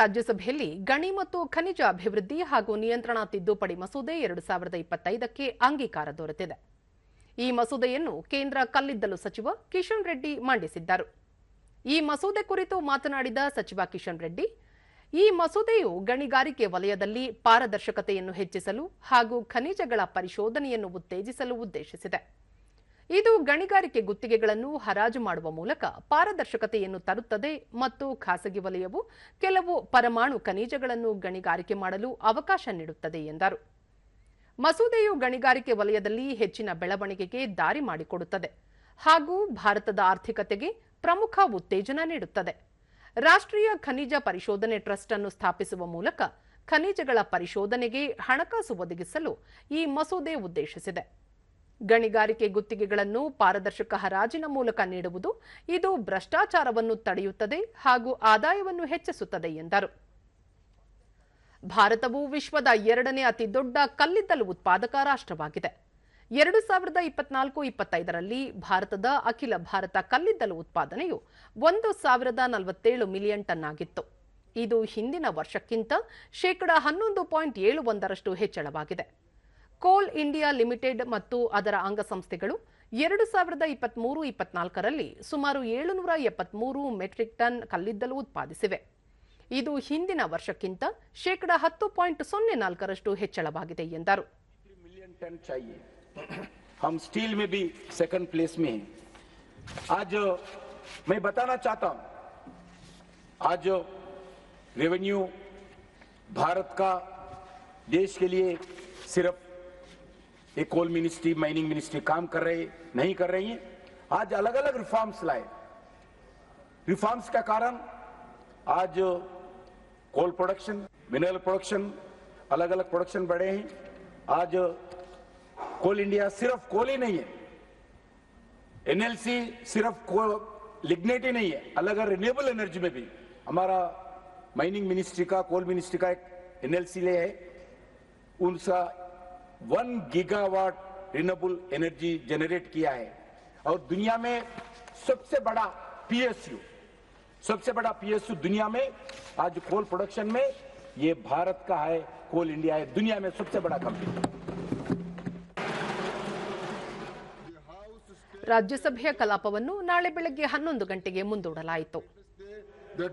ರಾಜ್ಯಸಭೆಯಲ್ಲಿ ಗಣಿ ಮತ್ತು ಖನಿಜ ಅಭಿವೃದ್ಧಿ ಹಾಗೂ ನಿಯಂತ್ರಣ ತಿದ್ದುಪಡಿ ಮಸೂದೆ ಎರಡು ಸಾವಿರದ ಇಪ್ಪತ್ತೈದಕ್ಕೆ ಅಂಗೀಕಾರ ದೊರೆತಿದೆ. ಈ ಮಸೂದೆಯನ್ನು ಕೇಂದ್ರ ಕಲ್ಲಿದ್ದಲು ಸಚಿವ ಕಿಶನ್ ರೆಡ್ಡಿ ಮಂಡಿಸಿದ್ದರು. ಈ ಮಸೂದೆ ಕುರಿತು ಮಾತನಾಡಿದ ಸಚಿವ ಕಿಶನ್ ರೆಡ್ಡಿ, ಈ ಮಸೂದೆಯು ಗಣಿಗಾರಿಕೆ ವಲಯದಲ್ಲಿ ಪಾರದರ್ಶಕತೆಯನ್ನು ಹೆಚ್ಚಿಸಲು ಹಾಗೂ ಖನಿಜಗಳ ಪರಿಶೋಧನೆಯನ್ನು ಉತ್ತೇಜಿಸಲು ಉದ್ದೇಶಿಸಿದೆ. ಇದು ಗಣಿಗಾರಿಕೆ ಗುತ್ತಿಗೆಗಳನ್ನು ಹರಾಜು ಮಾಡುವ ಮೂಲಕ ಪಾರದರ್ಶಕತೆಯನ್ನು ತರುತ್ತದೆ ಮತ್ತು ಖಾಸಗಿ ವಲಯವು ಕೆಲವು ಪರಮಾಣು ಖನಿಜಗಳನ್ನು ಗಣಿಗಾರಿಕೆ ಮಾಡಲು ಅವಕಾಶ ನೀಡುತ್ತದೆ ಎಂದರು. ಮಸೂದೆಯು ಗಣಿಗಾರಿಕೆ ವಲಯದಲ್ಲಿ ಹೆಚ್ಚಿನ ಬೆಳವಣಿಗೆಗೆ ದಾರಿ ಮಾಡಿಕೊಡುತ್ತದೆ ಹಾಗೂ ಭಾರತದ ಆರ್ಥಿಕತೆಗೆ ಪ್ರಮುಖ ಉತ್ತೇಜನ ನೀಡುತ್ತದೆ. ರಾಷ್ಟ್ರೀಯ ಖನಿಜ ಪರಿಶೋಧನೆ ಟ್ರಸ್ಟ್ ಅನ್ನು ಸ್ಥಾಪಿಸುವ ಮೂಲಕ ಖನಿಜಗಳ ಪರಿಶೋಧನೆಗೆ ಹಣಕಾಸು ಒದಗಿಸಲು ಈ ಮಸೂದೆ ಉದ್ದೇಶಿಸಿದೆ. ಗಣಿಗಾರಿಕೆ ಗುತ್ತಿಗೆಗಳನ್ನು ಪಾರದರ್ಶಕ ಹರಾಜಿನ ಮೂಲಕ ನೀಡುವುದು, ಇದು ಭ್ರಷ್ಟಾಚಾರವನ್ನು ತಡೆಯುತ್ತದೆ ಹಾಗೂ ಆದಾಯವನ್ನು ಹೆಚ್ಚಿಸುತ್ತದೆ ಎಂದರು. ಭಾರತವು ವಿಶ್ವದ ಎರಡನೇ ಅತಿ ದೊಡ್ಡ ಕಲ್ಲಿದ್ದಲು ಉತ್ಪಾದಕ ರಾಷ್ಟ್ರವಾಗಿದೆ. ಎರಡು ಸಾವಿರದ ಇಪ್ಪತ್ನಾಲ್ಕು ಇಪ್ಪತ್ತೈದರಲ್ಲಿ ಭಾರತದ ಅಖಿಲ ಭಾರತ ಕಲ್ಲಿದ್ದಲು ಉತ್ಪಾದನೆಯು ಒಂದು ಸಾವಿರದ ನಲವತ್ತೇಳು ಮಿಲಿಯನ್ ಟನ್ ಆಗಿತ್ತು ಇದು ಹಿಂದಿನ ವರ್ಷಕ್ಕಿಂತ ಶೇಕಡ ಹನ್ನೊಂದು ಪಾಯಿಂಟ್ ಏಳು ಒಂದರಷ್ಟು ಹೆಚ್ಚಳವಾಗಿದೆ. ಕೋಲ್ ಇಂಡಿಯಾ ಲಿಮಿಟೆಡ್ ಮತ್ತು ಅದರ ಅಂಗಸಂಸ್ಥೆಗಳು ಎರಡು ಸಾವಿರದ ಇಪ್ಪತ್ಮೂರು ಇಪ್ಪತ್ನಾಲ್ಕರಲ್ಲಿ ಸುಮಾರು ಏಳುನೂರ ಎಪ್ಪತ್ಮೂರು ಮೆಟ್ರಿಕ್ ಟನ್ ಕಲ್ಲಿದ್ದಲು ಉತ್ಪಾದಿಸಿವೆ ಇದು ಹಿಂದಿನ ವರ್ಷಕ್ಕಿಂತ ಶೇಕಡ ಹತ್ತು ಪಾಯಿಂಟ್ ಸೊನ್ನೆ ನಾಲ್ಕರಷ್ಟು ಹೆಚ್ಚಳವಾಗಿದೆ ಎಂದರು मिलियन टन चाहिए हम स्टील में भी सेकंड प्लेस में हैं आज मैं बताना चाहता हूं आज रेवेन्यू भारत का देश के लिए सिर्फ एक कोल मिनिस्ट्री माइनिंग मिनिस्ट्री काम कर रहे नहीं कर रही है। आज अलग अलग रिफॉर्म्स लाए। रिफॉर्म्स का कारण, आज कोल प्रोडक्शन मिनरल प्रोडक्शन अलग अलग प्रोडक्शन बढ़े हैं। आज कोल इंडिया सिर्फ़ कोल ही नहीं है। एनएलसी सिर्फ़ कोल लिग्नेट ही नहीं है। अलग अलग रिन्यूएबल एनर्जी में भी। हमारा माइनिंग मिनिस्ट्री का कोल मिनिस्ट्री का एक एनएलसी ले है उनका one gigawatt renewable energy generate किया है और दुनिया में सबसे बड़ा पीएसयू सबसे बड़ा पीएसयू दुनिया में आज कोल प्रोडक्शन में ये भारत का है कोल इंडिया है दुनिया में सबसे बड़ा कंपनी ರಾಜ್ಯಸಭೆಯ ಕಲಾಪವನ್ನು ನಾಳೆ ಬೆಳಗ್ಗೆ ಹನ್ನೊಂದು ಗಂಟೆಗೆ ಮುಂದೂಡಲಾಯಿತು the